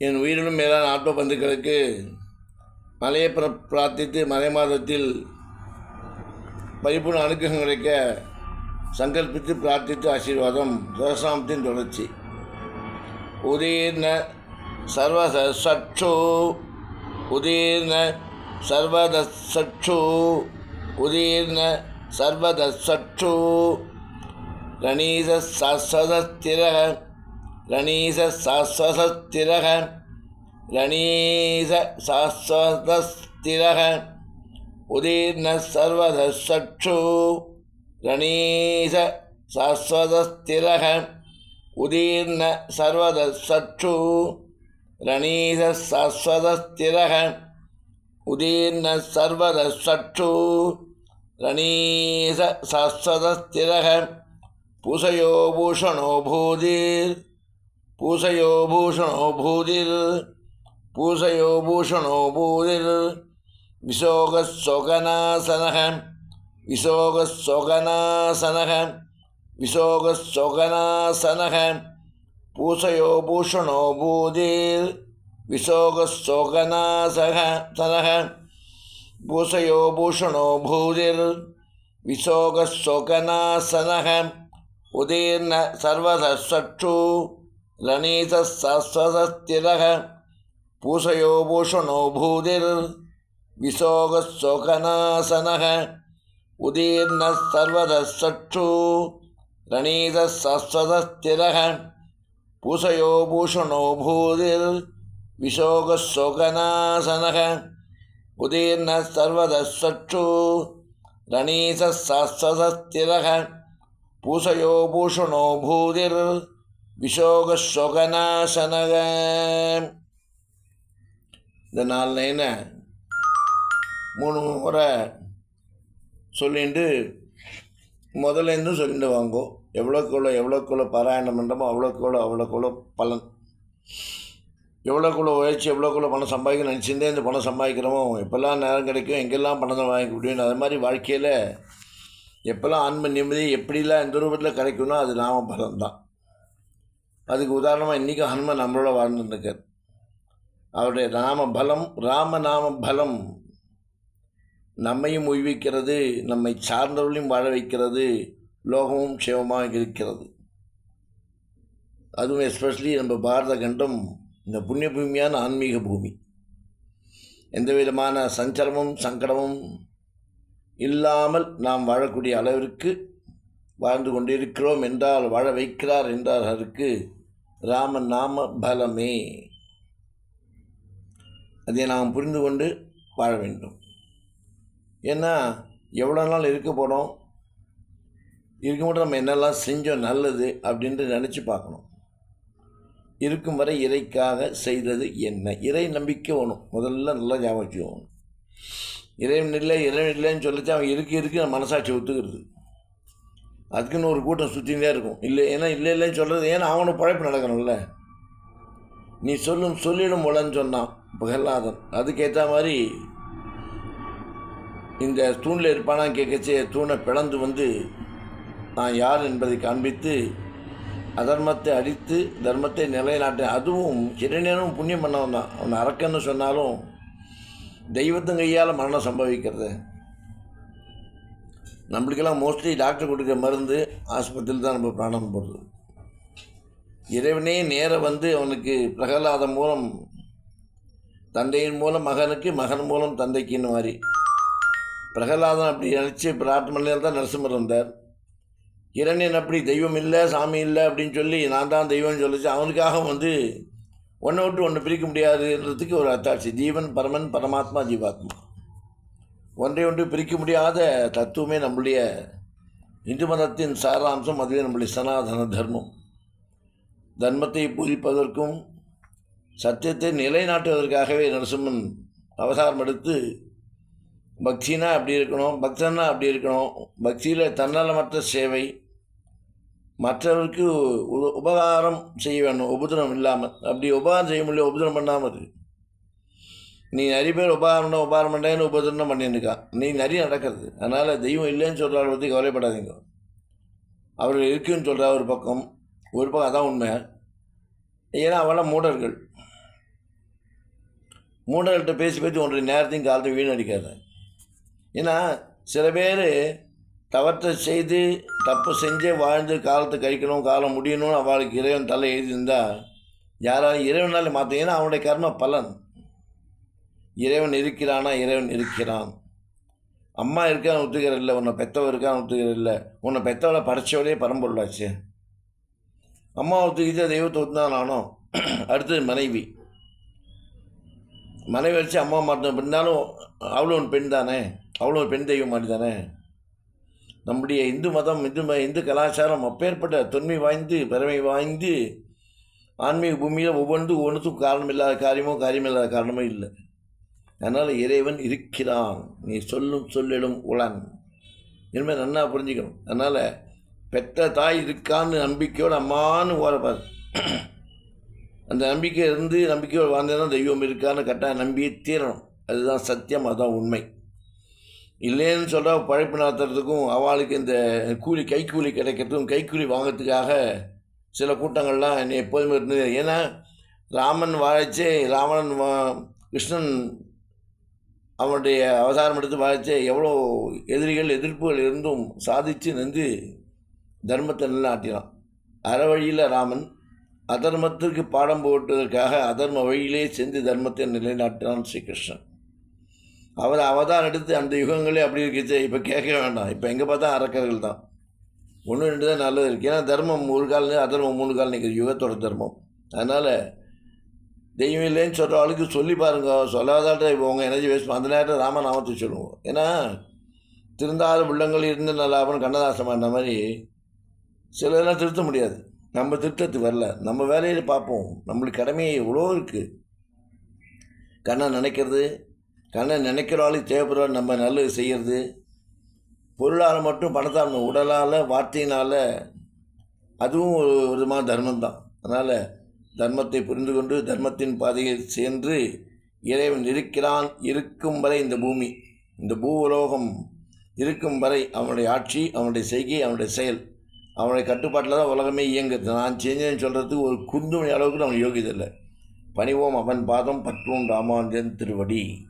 என் உயிரிலும் மேலான ஆத்ம பந்துக்களுக்கு மலையை பிர- பிரார்த்தித்து மலை மாதத்தில் பரிபூர்ண அனுகிரகம் கிடைக்க சங்கல்பித்து பிரார்த்தித்து ஆசீர்வாதம் சகசாமத்தின் தொடர்ச்சி. உதீர்ண சர்வசற்று உதீர்ண சர்வதசற்று உதீர்ண சர்வதசற்று கணீத சசதிர ரணீச சாஸ்வதஸ்திரக ரணீச சாஸ்வதஸ்திரக உதீர்ண சர்வதசற்று ரணீச சாஸ்வதஸ்திரக உதீர்ண சர்வதசற்று ரணீச சாஸ்வதஸ்திரக உதீர்ண சர்வதசற்று ரணீச சாஸ்வதஸ்திரக பூசயோ பூஷணோ பூதிர். பூசயோ பூஷணோ பூதிர் பூசயோ பூஷணோ பூதிர் விசோகசோகனாசனக விசோகசோகனாசனக விசோகசோகனாசனக பூசயோ பூஷணோ பூதிர் விசோகசோகனாசக சனக பூசயோ பூஷணோ பூதிர் விசோகசோகனாசனக உதீர்ண சர்வதசற்று ரணீசஸ்வதஸ்திரக பூஷயோ பூஷணோ பூதிர் விசோகசோகநாசனக உதீர்ண சர்வதசற்று ரணீசஸ்வதஸ்திரக பூசயோ பூஷணோ பூதிர் விசோகசோகநாசனக உதீர்ண சர்வதசற்று ரணீசஸ்வதஸ்திரக பூசயோ பூஷணோ பூதிர் விசோகசோகனாசனக இந்த நாலு லைனை மூணு முறை சொல்லிட்டு முதலேருந்தும் சொல்லிட்டு வாங்கோ. எவ்வளோக்குள்ள எவ்வளோக்குள்ள பாராயணம் பண்ணுறோமோ அவ்வளோக்குள்ள அவ்வளோக்குள்ள பலன். எவ்வளோக்குள்ள உழைச்சி எவ்வளோக்குள்ள பணம் சம்பாதிக்க நினச்சிருந்தே இந்த பணம் சம்பாதிக்கிறோமோ. எப்போல்லாம் நேரம் கிடைக்கும் எங்கெல்லாம் பணம் வாங்கி முடியும் அது மாதிரி வாழ்க்கையில் எப்போல்லாம் ஆன்ம நிம்மதி எப்படிலாம் எந்த ரூபத்தில் கிடைக்கும்னோ அது நாம பலம் தான் அதுக்கு உதாரணமாக இன்றைக்கும் ஹனுமன் நம்மளோட வாழ்ந்துருக்கார் அவருடைய நாம பலம் ராமநாம பலம் நம்மையும் உய்விக்கிறது நம்மை சார்ந்தவர்களையும் வாழ வைக்கிறது லோகமும் க்ஷேமமாக இருக்கிறது. அதுவும் எஸ்பெஷலி நம்ம பாரத கண்டம் இந்த புண்ணிய பூமியான ஆன்மீக பூமி. எந்த விதமான சஞ்சலமும் சங்கடமும் இல்லாமல் நாம் வாழக்கூடிய அளவிற்கு வாழ்ந்து கொண்டிருக்கிறோம் என்றால் வாழ வைக்கிறார் என்றார் அதற்கு ராம நாம பலமே அதை நாம் புரிந்து கொண்டு வாழ வேண்டும். ஏன்னா எவ்வளோ நாள் இருக்க போகிறோம் இருக்க மட்டும் நம்ம என்னெல்லாம் செஞ்சோம் நல்லது அப்படின்ட்டு நினச்சி பார்க்கணும். இருக்கும் வரை இறைக்காக செய்தது என்ன? இறை நம்பிக்கை வேணும். முதல்ல நல்லா ஞாபகம் வச்சுக்கணும் இறைவன் இல்லை இறைவன் இல்லைன்னு சொல்லிச்சு அவன் இருக்கு இருக்கு மனசாட்சி ஒத்துக்கிறது. அதுக்குன்னு ஒரு கூட்டம் சுற்றினே இருக்கும். இல்லை ஏன்னா இல்லை இல்லைன்னு சொல்கிறது ஏன்னா அவனும் பழைப்பு நடக்கணும்ல. நீ சொல்லும் சொல்லிடும் முளன்னு சொன்னான் பிரகலாதன் அதுக்கேற்ற மாதிரி இந்த தூணில் இருப்பானா கேட்கச்சே தூணை பிளந்து வந்து நான் யார் என்பதை காண்பித்து அதர்மத்தை அடித்து தர்மத்தை நிலைநாட்டேன் அதுவும் இரண்டனும் புண்ணியம் பண்ணவன் தான். அவன் அரக்கன்னு சொன்னாலும் தெய்வத்தின் கையால் மரணம் சம்பவிக்கிறது. நம்மளுக்கெல்லாம் மோஸ்ட்லி டாக்டர் கொடுக்குற மருந்து ஆஸ்பத்திரியில் தான் நம்ம பிராணம் போடுறது. இறைவனே நேராக வந்து அவனுக்கு பிரகலாதம் மூலம் தந்தையின் மூலம் மகனுக்கு மகன் மூலம் தந்தைக்குன்னு மாதிரி. பிரகலாதன் அப்படி நினச்சி பிரார்த்தனையில் தான் நரசிம்மர் இருந்தார் இரண்யன் அப்படி தெய்வம் இல்லை சாமி இல்லை அப்படின்னு சொல்லி நான் தான் தெய்வம்னு சொல்லிச்சு. அவனுக்காக வந்து ஒன்றை விட்டு ஒன்று பிரிக்க முடியாதுன்றதுக்கு ஒரு அத்தாட்சி. ஜீவன் பரமன் பரமாத்மா ஜீவாத்மா. ஒன்றை ஒன்று பிரிக்க முடியாத தத்துவமே நம்முடைய இந்து மதத்தின் சாராம்சம் அதுவே நம்முடைய சனாதன தர்மம். தர்மத்தை பூரிப்பதற்கும் சத்தியத்தை நிலைநாட்டுவதற்காகவே நரசிம்மன் அவதாரம் எடுத்து பக்தினா அப்படி இருக்கணும் பக்தன்னா அப்படி இருக்கணும் பக்தியில் தன்னலமற்ற சேவை மற்றவருக்கு உபகாரம் செய்ய வேணும் உபதிரம் இல்லாமல். அப்படி உபகாரம் செய்ய முடியல உபதிரம் பண்ணாமல் இருக்குது நீ நிறைய பேர் உபகாரம் பண்ண உபகாரம் பண்ணுறேன்னு உபதிரம் பண்ணியிருக்கான் நீ நிறைய நடக்கிறது. அதனால் தெய்வம் இல்லைன்னு சொல்கிற பற்றி கவலைப்படாதீங்க. அவர் இருக்குன்னு சொல்கிறா ஒரு பக்கம். ஒரு பக்கம் அதான் உண்மை. ஏன்னா அவெல்லாம் மூடர்கள். மூடர்கள்ட்ட பேசி பேசி ஒன்றை நேரத்தையும் காலத்தையும் வீணடிக்காத. ஏன்னா சில பேர் தவற்றை செய்து தப்பு செஞ்சே வாழ்ந்து காலத்தை கழிக்கணும் காலம் முடியணும்னு அவளுக்கு இறைவன் தலை எழுதியிருந்தால் யாராலும் இறைவனாலே மாற்ற ஏன்னா அவனுடைய கர்ம பலன். இறைவன் இருக்கிறானா? இறைவன் இருக்கிறான். அம்மா இருக்கான்னு ஒத்துக்கிற இல்லை உன்னை பெத்தவ இருக்கான்னு ஒத்துக்கிற இல்லை உன்னை பெத்தவளை படைச்சவளே பரம்பொருளாச்சு. அம்மா ஒத்துக்கிட்டு தெய்வத்தை ஒத்துதான் நானும் அடுத்தது மனைவி. மனைவி வச்சு அம்மா மாட்டோம் இருந்தாலும் அவளும் ஒரு பெண் தானே? அவ்வளோ ஒரு பெண் தெய்வம் மாதிரி தானே? நம்முடைய இந்து மதம் இந்து ம இந்து கலாச்சாரம் அப்பேற்பட்ட தொன்மை வாய்ந்து பெருமை வாய்ந்து ஆன்மீக பூமியில் ஒவ்வொன்றும் ஒவ்வொன்றுக்கும் காரணம் இல்லாத காரியமோ காரியம் இல்லாத காரணமோ இல்லை. அதனால் இறைவன் இருக்கிறான். நீ சொல்லும் சொல்லிடும் உளன். இனிமேல் நன்னா புரிஞ்சுக்கணும்? அதனால் பெற்ற தாய் இருக்கான்னு நம்பிக்கையோடு அம்மான்னு ஓரப்பார். அந்த நம்பிக்கை இருந்து நம்பிக்கையோடு வாழ்ந்தேன்னா தெய்வம் இருக்கான்னு கரெக்டாக நம்பியே தீரணும். அதுதான் சத்தியம் அதுதான் உண்மை. இல்லைன்னு சொல்கிறா பழைப்பு நடத்துறதுக்கும் அவளுக்கு இந்த கூலி கைக்கூலி கிடைக்கிறதுக்கும் கைக்கூலி வாங்கிறதுக்காக சில கூட்டங்கள்லாம் என்னை எப்போதுமே இருந்தது. ஏன்னா ராமன் வாழைச்சே ராவணன் வா- கிருஷ்ணன் அவனுடைய அவதாரம் எடுத்து வாழைச்சே எவ்வளோ எதிரிகள் எதிர்ப்புகள் இருந்தும் சாதித்து நின்று தர்மத்தை நிலைநாட்டினான். அற வழியில் ராமன் அதர்மத்திற்கு பாடம் போட்டுவதற்காக அதர்ம வழியிலே சென்று தர்மத்தை நிலைநாட்டினான் ஸ்ரீகிருஷ்ணன். அவர் அவதாரம் எடுத்து அந்த யுகங்களே அப்படி இருக்குச்சு இப்போ கேட்க வேண்டாம். இப்போ எங்கே பார்த்தா அரக்கர்கள் தான். ஒன்று ரெண்டு தான் நல்லது இருக்குது ஏன்னா தர்மம் ஒரு கால் அதர்மம் மூணு கால் நிற்கிது யுகத்தோட தர்மம். அதனால் தெய்வம் இல்லைன்னு சொல்கிற ஆளுக்கு சொல்லி பாருங்க. சொல்லாதாட்ட இப்போ உங்கள் எனர்ஜி வேஸ்ட் அந்த நேரத்தில் ராமநாமத்தை சொல்லுவோம். ஏன்னா திருந்தாத உள்ளங்கள் இருந்து நல்லாபன் கண்ணதாசம் அந்த மாதிரி சிலதெல்லாம் திருத்த முடியாது. நம்ம திருத்தத்துக்கு வரல. நம்ம வேலையில் பார்ப்போம். நம்மளுக்கு கடமையை எவ்வளோ இருக்குது கண்ணை நினைக்கிறது கண்ணை நினைக்கிற ஆளுக்கு தேவைப்படுற நம்ம நல்லது செய்கிறது பொருளால் மட்டும் பணத்தால் உடலால் வார்த்தையினால் அதுவும் ஒரு விதமான தர்மம் தான் அதனால் தர்மத்தை புரிந்து கொண்டு தர்மத்தின் பாதையில் சென்று இறைவன் இருக்கிறான் இருக்கும் வரை இந்த பூமி இந்த பூ உலோகம் இருக்கும் வரை அவனுடைய ஆட்சி அவனுடைய செய்கை அவனுடைய செயல். அவனுடைய கட்டுப்பாட்டில் தான் உலகமே இயங்குது. நான் செஞ்சேன்னு சொல்கிறதுக்கு ஒரு குந்துமணி அளவுக்கு அவன் யோகியதில்லை. பணிவோம் அவன் பாதம் பற்றும் ராமானுஜன் திருவடி.